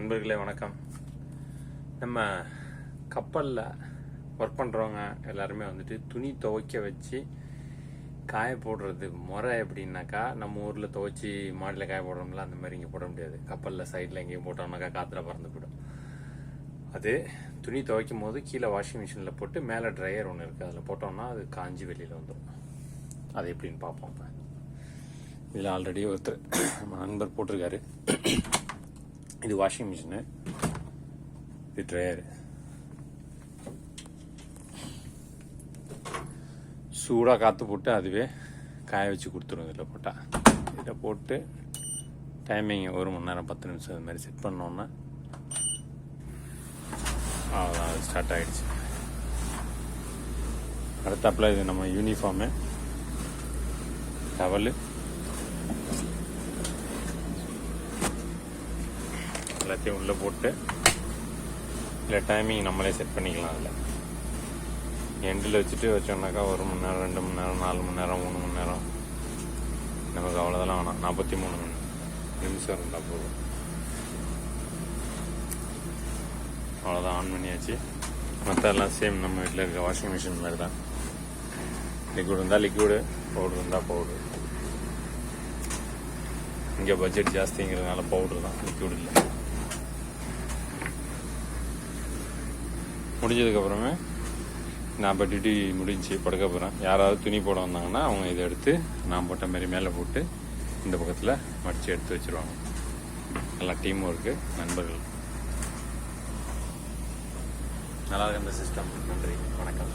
நண்பர்களே வணக்கம். நம்ம கப்பலில் ஒர்க் பண்ணுறவங்க எல்லாருமே வந்துட்டு துணி துவைக்க வச்சு காய போடுறது முறை எப்படின்னாக்கா நம்ம ஊரில் துவைச்சி மாடியில் காய போடுறோம்ல அந்த மாதிரி இங்கே போட முடியாது. கப்பலில் சைடில் எங்கேயும் போட்டோம்னாக்கா காற்றுல பறந்து போயிடும். அது துணி துவைக்கும் போது கீழே வாஷிங் மிஷினில் போட்டு மேலே ட்ரையர் ஒன்று இருக்குது அதில் போட்டோம்னா அது காஞ்சி வெளியில் வந்துடும் அது எப்படின்னு பார்ப்போம். இதில் ஆல்ரெடி ஒருத்தர் நம்ம நண்பர் போட்டிருக்காரு. இது வாஷிங் மிஷினு இது ட்ரையரு சூடாக காற்று போட்டு அதுவே காய வச்சு கொடுத்துரும் இதில் போட்டால் இதில் போட்டு டைமிங் ஒரு மணி நேரம் பத்து நிமிஷம் அது மாதிரி செட் பண்ணோன்னா அவ்வளோதான் அது ஸ்டார்ட் ஆகிடுச்சு அடுத்தப்பில் இது நம்ம யூனிஃபார்மு டவலு எல்லாத்தையும் உள்ளே போட்டு இல்லை டைமிங் நம்மளே செட் பண்ணிக்கலாம் அதில். எண்டில் வச்சுட்டு வச்சோம்னாக்கா ஒரு மணி நேரம் ரெண்டு மணி நேரம் நாலு மணி நேரம் மூணு மணி நேரம். நமக்கு அவ்வளோதெல்லாம் வேணாம் நாற்பத்தி மூணு மணி நிமிஷம் இருந்தால் போதும். அவ்வளோதான் ஆன் பண்ணியாச்சு. மற்ற எல்லாம் சேம் நம்ம வீட்டில் இருக்க வாஷிங் மிஷின் மாதிரி தான் லிக்விட் இருந்தால் லிக்விடு பவுடர் இருந்தால் பவுடர் இங்கே பட்ஜெட் ஜாஸ்திங்கிறதுனால பவுடர் தான் லிக்விட் இல்லை. முடிஞ்சதுக்கப்புறமே நான் இப்போ டியூட்டி முடிஞ்சு படுக்க போகிறேன் யாராவது துணி போட வந்தாங்கன்னா அவங்க இதை எடுத்து நான் போட்ட மாரி மேலே போட்டு இந்த பக்கத்தில் மடித்து எடுத்து வச்சிருவாங்க. எல்லாம் டீம் ஒர்க்கு நண்பர்கள். நல்லா இருக்கு இந்த சிஸ்டம் நன்றி. வணக்கம்.